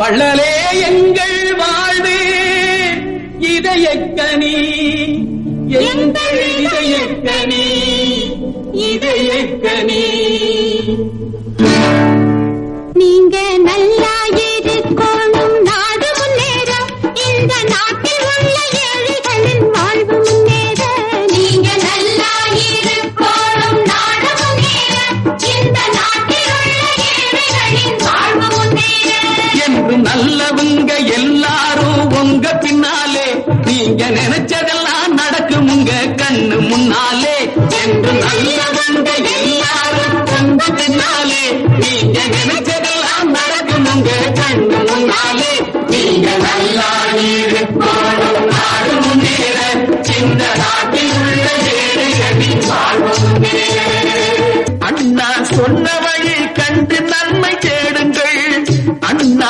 வள்ளலே எங்கள் வாழ்வு. இதயக்கனி. எங்கள் இதயக்கனி. இதயக்கனி. நல்லவங்க எல்லாரும் உங்க பின்னாலே. நீங்க நினைச்சதெல்லாம் நடக்கும் உங்க கண்ணு முன்னாலே. என்று நல்லவங்க எல்லாரும் உங்க பின்னாலே. நீங்க நினைச்சதெல்லாம் நடக்கும் உங்க கண்ணு முன்னாலே. நீங்க நல்லா இருக்கணும் நாடு முன்னேற இந்த நாட்டில் உள்ள ஏழைகளின் வாழ்வு முன்னேற அண்ணா சொன்ன வழி கண்டு நல்ல